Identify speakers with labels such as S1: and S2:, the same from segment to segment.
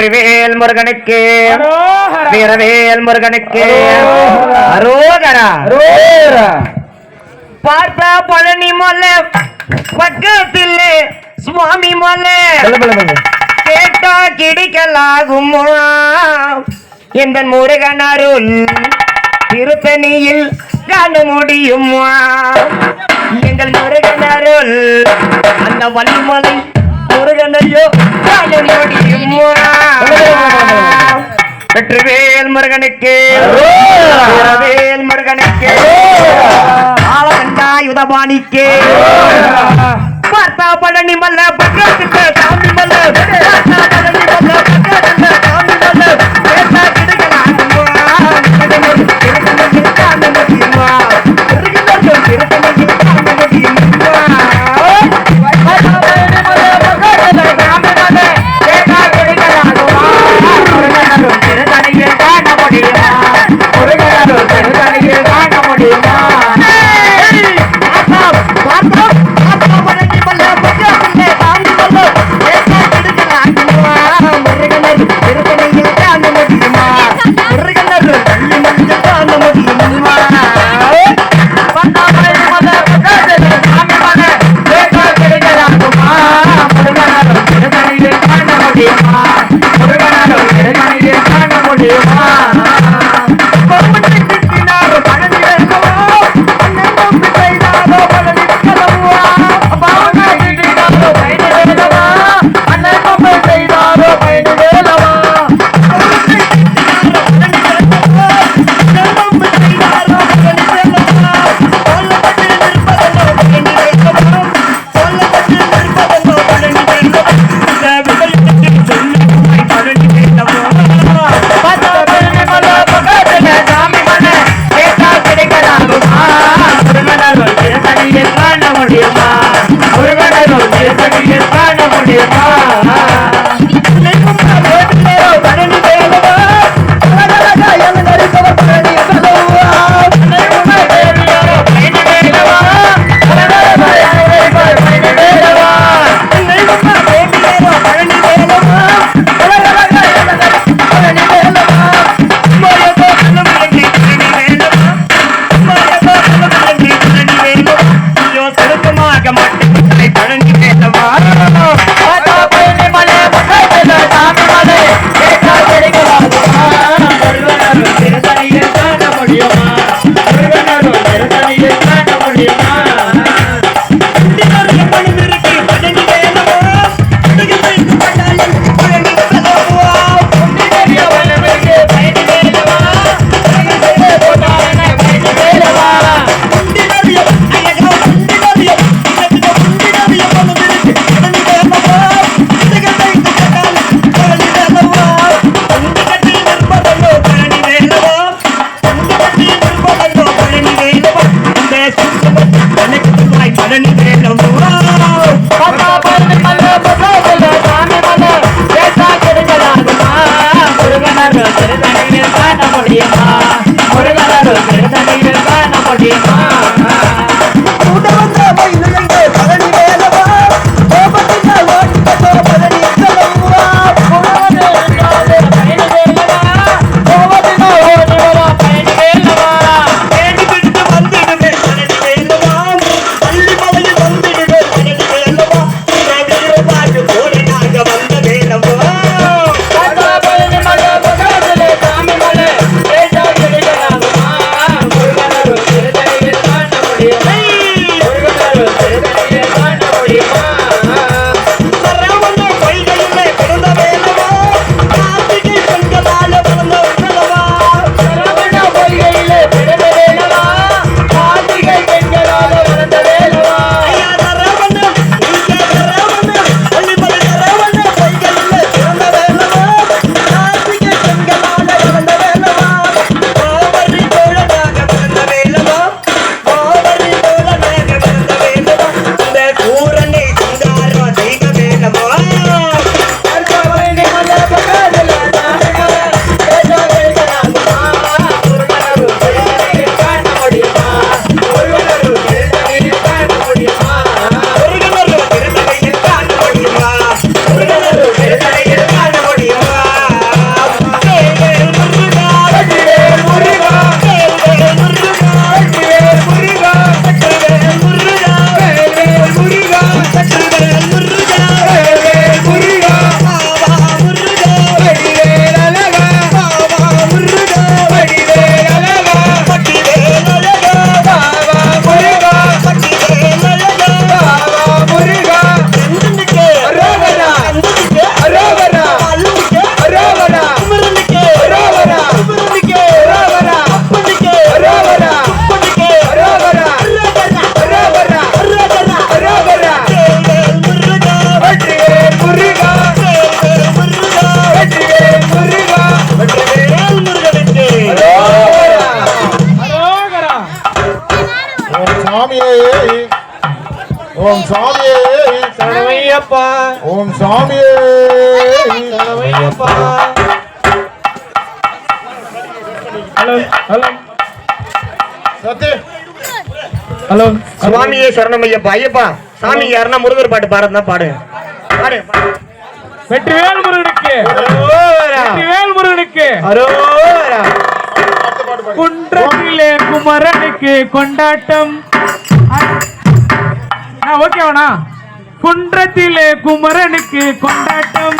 S1: வெற்றிவேல் முருகனுக்கு. வீரவேல் முருகனுக்கு.
S2: அரோகரா.
S1: பார்த்த பழனி மலை பக்கத்தில் சுவாமி மலை
S2: பல, பல, பல.
S1: கேட்டா கிடைக்கலாகுமா? இந்த முருகன் அருள் திருத்தணியில் காண முடியுமா? எங்கள் முருகன் அருள் அந்த வள்ளிமலை முருகனையோ? வெற்றிவேல் முருகனுக்கு. வீரவேல் முருகனுக்கு. ஆளவண்டா யுதபாணிக்கு. பார்த்தா பழனி மல்ல பக்கத்துல சாமி மல்ல பழனி வேண்டுமென்று
S3: ஓம் சாமியே.
S2: சரணமையப்பா
S3: ஓம் சாமியே.
S2: சரணமையப்பா ஹலோ ஹலோ.
S3: சத்து.
S2: ஹலோ.
S4: சுவாமியே சரணமையப்பா. ஐயப்பா சாமி யாருன்னா முருகர் பாட்டு பாடுறதா பாடு. பாடு
S2: வெற்றிவேல் முருகனுக்கு. வெற்றிவேல் முருகனுக்கு. குன்றத்திலே குமரனுக்கு கொண்டாட்டம். ஓகேவாண்ணா குன்றத்திலே குமரனுக்கு கொண்டாட்டம்.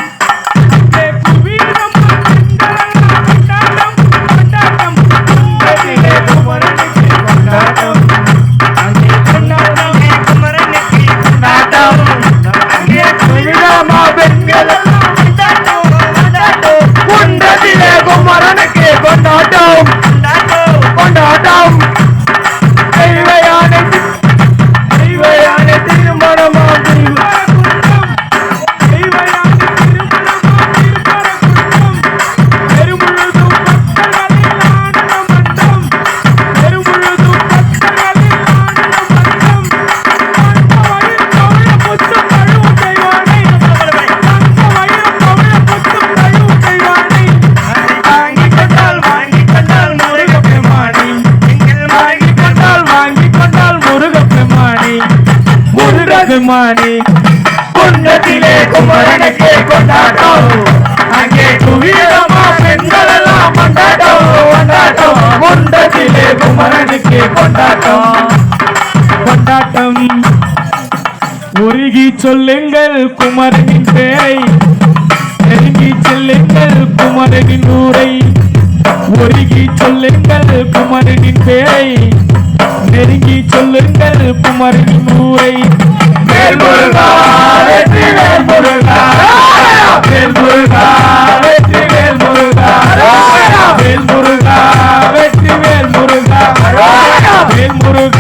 S2: கொண்டால் முருகப் பெருமானே. முருகப் பெருமானே. குன்றத்திலே குமரனுக்கே கொண்டாட்டம் அங்கே குவீரமா பெண்கள் எல்லாம் கொண்டாட்டம் கொண்டாட்டம் குன்றத்திலே குமரனுக்கே கொண்டாட்டம் கொண்டாட்டம். உருகி சொல்லுங்கள் குமரனின் பேரை. நெருங்கி செல்லுங்கள் குமரனின் ஊரை. ஒருகி சொல்லுங்கள் குமரனின் பேரை. நெருங்கி சொல்லுங்கள் குமரின் ஊரை. முருகா வெற்றி வேல் முருகா வேல் வெற்றி வேல் முருகா வேல்